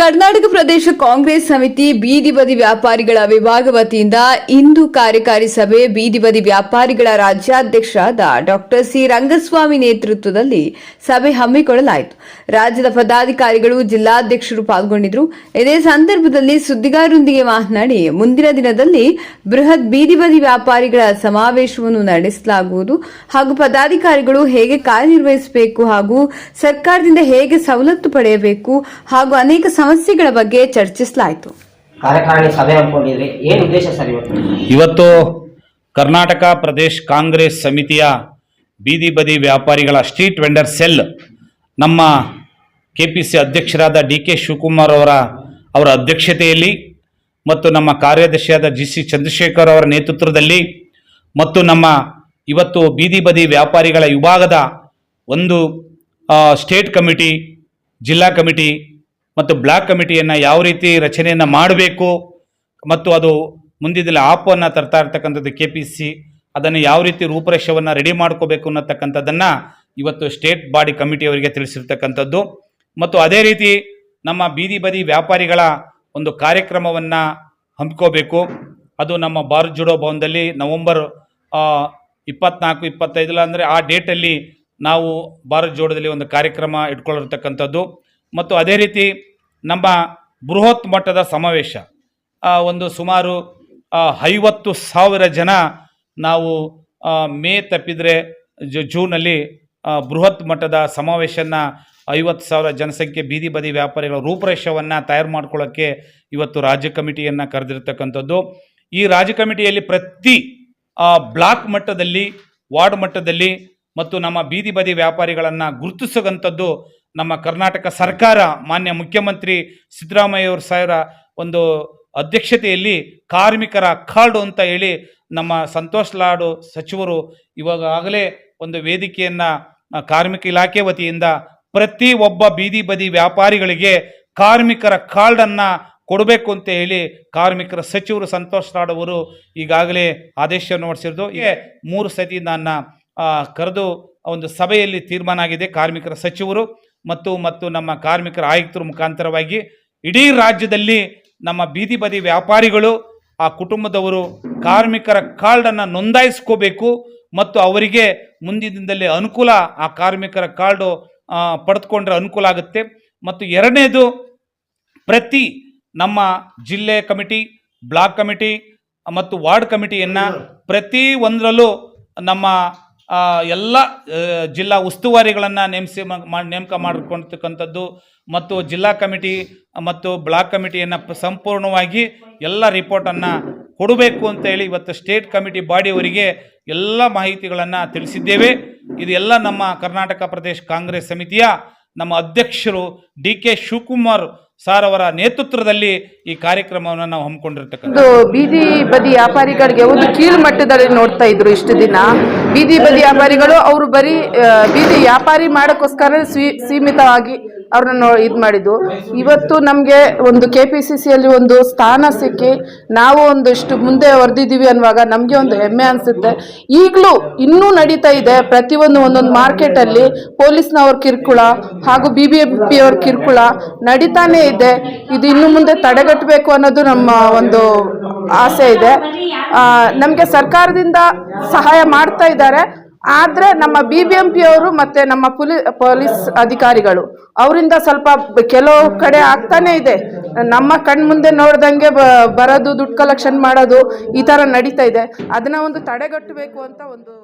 ಕರ್ನಾಟಕ ಪ್ರದೇಶ ಕಾಂಗ್ರೆಸ್ ಸಮಿತಿ ಬೀದಿ ಬದಿ ವ್ಯಾಪಾರಿಗಳ ವಿಭಾಗ ವತಿಯಿಂದ ಇಂದು ಕಾರ್ಯಕಾರಿ ಸಭೆ ಬೀದಿ ಬದಿ ವ್ಯಾಪಾರಿಗಳ ರಾಜ್ಯಾಧ್ಯಕ್ಷರಾದ ಡಾಕ್ಟರ್ ಸಿ ರಂಗಸ್ವಾಮಿ ನೇತೃತ್ವದಲ್ಲಿ ಸಭೆ ಹಮ್ಮಿಕೊಳ್ಳಲಾಯಿತು. ರಾಜ್ಯದ ಪದಾಧಿಕಾರಿಗಳು ಜಿಲ್ಲಾಧ್ಯಕ್ಷರು ಪಾಲ್ಗೊಂಡಿದ್ದರು. ಇದೇ ಸಂದರ್ಭದಲ್ಲಿ ಸುದ್ದಿಗಾರರೊಂದಿಗೆ ಮಾತನಾಡಿ, ಮುಂದಿನ ದಿನದಲ್ಲಿ ಬೃಹತ್ ಬೀದಿ ಬದಿ ವ್ಯಾಪಾರಿಗಳ ಸಮಾವೇಶವನ್ನು ನಡೆಸಲಾಗುವುದು ಹಾಗೂ ಪದಾಧಿಕಾರಿಗಳು ಹೇಗೆ ಕಾರ್ಯನಿರ್ವಹಿಸಬೇಕು ಹಾಗೂ ಸರ್ಕಾರದಿಂದ ಹೇಗೆ ಸವಲತ್ತು ಪಡೆಯಬೇಕು ಹಾಗೂ ಅನೇಕ ಸಮಸ್ಯೆಗಳ ಬಗ್ಗೆ ಚರ್ಚಿಸಲಾಯಿತು. ಕಾರ್ಯಕಾರಿಣಿ ಸಭೆ ಏನು ಉದ್ದೇಶ ಸರ್ ಇವತ್ತು? ಇವತ್ತು ಕರ್ನಾಟಕ ಪ್ರದೇಶ್ ಕಾಂಗ್ರೆಸ್ ಸಮಿತಿಯ ಬೀದಿ ಬದಿ ವ್ಯಾಪಾರಿಗಳ ಸ್ಟ್ರೀಟ್ ವೆಂಡರ್ ಸೆಲ್ ನಮ್ಮ ಕೆ ಪಿ ಸಿ ಅಧ್ಯಕ್ಷರಾದ ಡಿ ಕೆ ಶಿವಕುಮಾರ್ ಅವರ ಅವರ ಅಧ್ಯಕ್ಷತೆಯಲ್ಲಿ ಮತ್ತು ನಮ್ಮ ಕಾರ್ಯದರ್ಶಿಯಾದ ಜಿ ಸಿ ಚಂದ್ರಶೇಖರ್ ಅವರ ನೇತೃತ್ವದಲ್ಲಿ ಮತ್ತು ನಮ್ಮ ಇವತ್ತು ಬೀದಿ ಬದಿ ವ್ಯಾಪಾರಿಗಳ ವಿಭಾಗದ ಒಂದು ಸ್ಟೇಟ್ ಕಮಿಟಿ ಜಿಲ್ಲಾ ಕಮಿಟಿ ಮತ್ತು ಬ್ಲಾಕ್ ಕಮಿಟಿಯನ್ನು ಯಾವ ರೀತಿ ರಚನೆಯನ್ನು ಮಾಡಬೇಕು ಮತ್ತು ಅದು ಮುಂದಿನಲ್ಲಿ ಆಪನ್ನು ತರ್ತಾ ಇರ್ತಕ್ಕಂಥದ್ದು ಕೆ ಪಿ ಸಿ ಅದನ್ನು ಯಾವ ರೀತಿ ರೂಪರೇಷವನ್ನು ರೆಡಿ ಮಾಡ್ಕೋಬೇಕು ಅನ್ನತಕ್ಕಂಥದ್ದನ್ನು ಇವತ್ತು ಸ್ಟೇಟ್ ಬಾಡಿ ಕಮಿಟಿಯವರಿಗೆ ತಿಳಿಸಿರ್ತಕ್ಕಂಥದ್ದು. ಮತ್ತು ಅದೇ ರೀತಿ ನಮ್ಮ ಬೀದಿ ಬದಿ ವ್ಯಾಪಾರಿಗಳ ಒಂದು ಕಾರ್ಯಕ್ರಮವನ್ನು ಹಮ್ಮಿಕೋಬೇಕು. ಅದು ನಮ್ಮ ಭಾರತ್ ಜೋಡೋ ಭವನದಲ್ಲಿ ನವಂಬರ್ ಇಪ್ಪತ್ನಾಲ್ಕು, ಇಪ್ಪತ್ತೈದಲ್ಲ ಅಂದರೆ ಆ ಡೇಟಲ್ಲಿ ನಾವು ಭಾರತ್ ಜೋಡದಲ್ಲಿ ಒಂದು ಕಾರ್ಯಕ್ರಮ ಇಟ್ಕೊಂಡಿರ್ತಕ್ಕಂಥದ್ದು. ಮತ್ತು ಅದೇ ರೀತಿ ನಮ್ಮ ಬೃಹತ್ ಮಟ್ಟದ ಸಮಾವೇಶ ಒಂದು ಸುಮಾರು ಐವತ್ತು ಸಾವಿರ ಜನ ನಾವು ಮೇ ತಪ್ಪಿದರೆ ಜೂನಲ್ಲಿ ಬೃಹತ್ ಮಟ್ಟದ ಸಮಾವೇಶನ ಐವತ್ತು ಸಾವಿರ ಜನಸಂಖ್ಯೆ ಬೀದಿ ಬದಿ ವ್ಯಾಪಾರಿಗಳ ರೂಪರೇಷವನ್ನು ತಯಾರು ಮಾಡ್ಕೊಳ್ಳೋಕ್ಕೆ ಇವತ್ತು ರಾಜ್ಯ ಕಮಿಟಿಯನ್ನು ಕರೆದಿರ್ತಕ್ಕಂಥದ್ದು. ಈ ರಾಜ್ಯ ಕಮಿಟಿಯಲ್ಲಿ ಪ್ರತಿ ಬ್ಲಾಕ್ ಮಟ್ಟದಲ್ಲಿ, ವಾರ್ಡ್ ಮಟ್ಟದಲ್ಲಿ ಮತ್ತು ನಮ್ಮ ಬೀದಿ ಬದಿ ವ್ಯಾಪಾರಿಗಳನ್ನು ಗುರುತಿಸುವಂಥದ್ದು ನಮ್ಮ ಕರ್ನಾಟಕ ಸರ್ಕಾರ, ಮಾನ್ಯ ಮುಖ್ಯಮಂತ್ರಿ ಸಿದ್ದರಾಮಯ್ಯ ಸಾವಿರ ಒಂದು ಅಧ್ಯಕ್ಷತೆಯಲ್ಲಿ ಕಾರ್ಮಿಕರ ಕಾರ್ಡು ಅಂತ ಹೇಳಿ ನಮ್ಮ ಸಂತೋಷ್ ಲಾಡು ಸಚಿವರು ಇವಾಗಾಗಲೇ ಒಂದು ವೇದಿಕೆಯನ್ನು ಕಾರ್ಮಿಕ ಇಲಾಖೆ ವತಿಯಿಂದ ಪ್ರತಿ ಒಬ್ಬ ಬೀದಿ ಬದಿ ವ್ಯಾಪಾರಿಗಳಿಗೆ ಕಾರ್ಮಿಕರ ಕಾರ್ಡನ್ನು ಕೊಡಬೇಕು ಅಂತ ಹೇಳಿ ಕಾರ್ಮಿಕರ ಸಚಿವರು ಸಂತೋಷ್ ಲಾಡ್ ಅವರು ಈಗಾಗಲೇ ಆದೇಶವನ್ನು ಈಗ ಮೂರು ಸತಿ ನನ್ನ ಕರೆದು ಒಂದು ಸಭೆಯಲ್ಲಿ ತೀರ್ಮಾನ ಆಗಿದೆ ಕಾರ್ಮಿಕರ ಸಚಿವರು ಮತ್ತು ಮತ್ತು ನಮ್ಮ ಕಾರ್ಮಿಕರ ಆಯುಕ್ತರ ಮುಖಾಂತರವಾಗಿ ಇಡೀ ರಾಜ್ಯದಲ್ಲಿ ನಮ್ಮ ಬೀದಿ ಬದಿ ವ್ಯಾಪಾರಿಗಳು ಆ ಕುಟುಂಬದವರು ಕಾರ್ಮಿಕರ ಕಾರ್ಡನ್ನು ನೋಂದಾಯಿಸ್ಕೋಬೇಕು ಮತ್ತು ಅವರಿಗೆ ಮುಂದಿನ ದಿನದಲ್ಲಿ ಅನುಕೂಲ ಆ ಕಾರ್ಮಿಕರ ಕಾರ್ಡು ಪಡೆದುಕೊಂಡ್ರೆ ಅನುಕೂಲ ಆಗುತ್ತೆ. ಮತ್ತು ಎರಡನೇದು ಪ್ರತಿ ನಮ್ಮ ಜಿಲ್ಲೆ ಕಮಿಟಿ ಬ್ಲಾಕ್ ಕಮಿಟಿ ಮತ್ತು ವಾರ್ಡ್ ಕಮಿಟಿಯನ್ನು ಪ್ರತಿ ಒಂದರಲ್ಲೂ ನಮ್ಮ ಎಲ್ಲ ಜಿಲ್ಲಾ ಉಸ್ತುವಾರಿಗಳನ್ನು ನೇಮಿಸಿ ನೇಮಕ ಮಾಡಿಕೊಳ್ತಕ್ಕಂಥದ್ದು ಮತ್ತು ಜಿಲ್ಲಾ ಕಮಿಟಿ ಮತ್ತು ಬ್ಲಾಕ್ ಕಮಿಟಿಯನ್ನು ಸಂಪೂರ್ಣವಾಗಿ ಎಲ್ಲ ರಿಪೋರ್ಟನ್ನು ಕೊಡಬೇಕು ಅಂತ ಹೇಳಿ ಇವತ್ತು ಸ್ಟೇಟ್ ಕಮಿಟಿ ಬಾಡಿಯವರಿಗೆ ಎಲ್ಲ ಮಾಹಿತಿಗಳನ್ನು ತಿಳಿಸಿದ್ದೇವೆ. ಇದೆಲ್ಲ ನಮ್ಮ ಕರ್ನಾಟಕ ಪ್ರದೇಶ ಕಾಂಗ್ರೆಸ್ ಸಮಿತಿಯ ನಮ್ಮ ಅಧ್ಯಕ್ಷರು ಡಿ ಕೆ ಶಿವಕುಮಾರ್ ಸಾರ್ ಅವರ ನೇತೃತ್ವದಲ್ಲಿ ಈ ಕಾರ್ಯಕ್ರಮವನ್ನು ನಾವು ಹಮ್ಮಿಕೊಂಡಿರ್ತಕ್ಕಂಥ ಬೀದಿ ಬದಿ ವ್ಯಾಪಾರಿಗಳಿಗೆ ಒಂದು ಕೀಳು ಮಟ್ಟದಲ್ಲಿ ನೋಡ್ತಾ ಇದ್ರು ಇಷ್ಟು ದಿನ. ಬೀದಿ ಬದಿ ವ್ಯಾಪಾರಿಗಳು, ಅವರು ಬರೀ ಬೀದಿ ವ್ಯಾಪಾರಿ ಮಾಡೋಕ್ಕೋಸ್ಕರ ಸೀಮಿತವಾಗಿ ಅವ್ರನ್ನ ಇದು ಮಾಡಿದ್ದು. ಇವತ್ತು ನಮಗೆ ಒಂದು ಕೆ ಪಿ ಸಿ ಸಿಯಲ್ಲಿ ಒಂದು ಸ್ಥಾನ ಸಿಕ್ಕಿ ನಾವು ಒಂದಿಷ್ಟು ಮುಂದೆ ಹೊರದಿದ್ದೀವಿ ಅನ್ನುವಾಗ ನಮಗೆ ಒಂದು ಹೆಮ್ಮೆ ಅನಿಸುತ್ತೆ. ಈಗಲೂ ಇನ್ನೂ ನಡೀತಾ ಇದೆ ಪ್ರತಿಯೊಂದು ಒಂದೊಂದು ಮಾರ್ಕೆಟಲ್ಲಿ ಪೊಲೀಸ್ನವ್ರ ಕಿರುಕುಳ ಹಾಗೂ ಬಿ ಬಿ ಎಂ ಪಿ ಅವ್ರ ಕಿರುಕುಳ ನಡೀತಾನೇ ಇದೆ. ಇದು ಇನ್ನು ಮುಂದೆ ತಡೆಗಟ್ಟಬೇಕು ಅನ್ನೋದು ನಮ್ಮ ಒಂದು ಆಸೆ ಇದೆ. ನಮಗೆ ಸರ್ಕಾರದಿಂದ ಸಹಾಯ ಮಾಡ್ತಾ ಇದ್ದಾರೆ. ಆದರೆ ನಮ್ಮ ಬಿ ಬಿ ಎಂ ಪಿ ಅವರು ಮತ್ತೆ ನಮ್ಮ ಪೊಲಿ, ಪೊಲೀಸ್ ಅಧಿಕಾರಿಗಳು, ಅವರಿಂದ ಸ್ವಲ್ಪ ಕೆಲವು ಕಡೆ ಆಗ್ತಾನೆ ಇದೆ. ನಮ್ಮ ಕಣ್ಮುಂದೆ ನೋಡ್ದಂಗೆ ಬ, ಬರೋದು, ದುಡ್ಡು ಕಲೆಕ್ಷನ್ ಮಾಡೋದು ಈ ತರ ನಡೀತಾ ಇದೆ. ಅದನ್ನ ಒಂದು ತಡೆಗಟ್ಟಬೇಕು ಅಂತ ಒಂದು